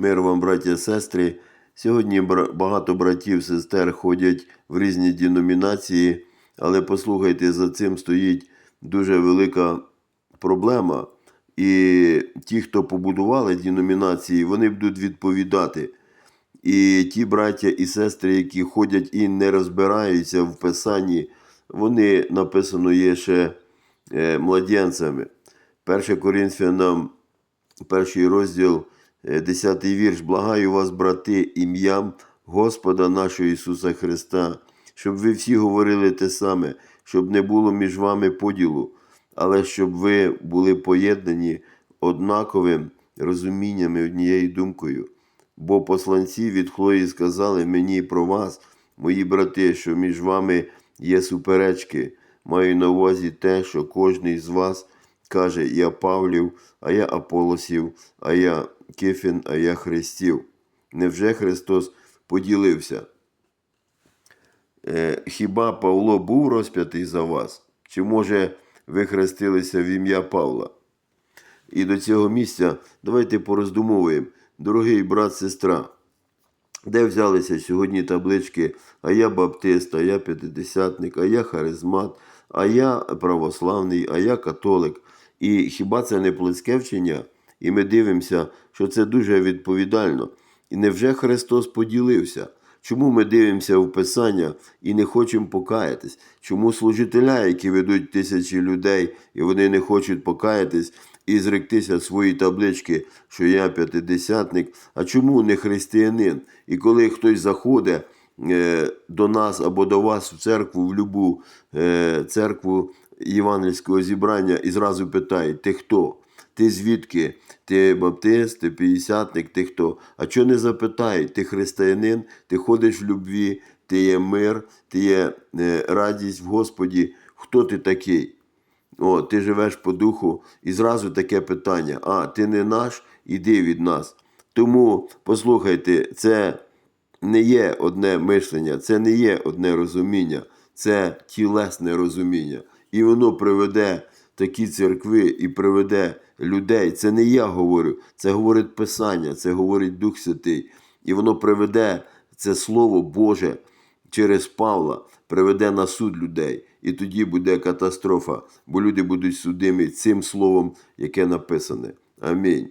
Мир вам, браття і сестри. Сьогодні багато братів, сестер ходять в різні деномінації, але послухайте, за цим стоїть дуже велика проблема. І ті, хто побудували деномінації, вони будуть відповідати. І ті браття і сестри, які ходять і не розбираються в писанні, вони написано є ще е, младенцями. 1 Коринфянам, перший розділ, е, 10 вірш. Благаю вас, брати, ім'ям Господа нашого Ісуса Христа, щоб ви всі говорили те саме, щоб не було між вами поділу, але щоб ви були поєднані однаковим розумінням і однією думкою. Бо посланці від Хлої сказали мені про вас, мої брати, що між вами є суперечки. Маю на увазі те, що кожний з вас каже, я Павлів, а я Аполосів, а я Кефін, а я Христів. Невже Христос поділився? Е, хіба Павло був розп'ятий за вас? Чи може ви хрестилися в ім'я Павла? І до цього місця давайте пороздумовуємо, дорогий брат, сестра, де взялися сьогодні таблички, а я баптист, а я п'ятидесятник, а я харизмат, а я православний, а я католик. І хіба це не плотське вчення? І ми дивимося, що це дуже відповідально. І невже Христос поділився? Чому ми дивимося в Писання і не хочемо покаятись? Чому служителя, які ведуть тисячі людей, і вони не хочуть покаятись і зректися свої таблички, що я п'ятидесятник? А чому не християнин? І коли хтось заходить е, до нас або до вас в церкву, в любу е, церкву євангельського зібрання, і зразу питає, ти хто? Ти звідки? Ти баптист, ти п'ятдесятник, ти хто? А чого не запитають? Ти християнин, ти ходиш в любві, ти є мир, ти є е, радість в Господі. Хто ти такий? О, ти живеш по духу, і зразу таке питання: а, ти не наш, іди від нас. Тому послухайте, це не є одне мишлення, це не є одне розуміння, це тілесне розуміння. І воно приведе такі церкви і приведе людей. Це не я говорю, це говорить Писання, це говорить Дух Святий. І воно приведе це Слово Боже через Павла, приведе на суд людей. І тоді буде катастрофа, бо люди будуть судимі цим словом, яке написане. Амінь.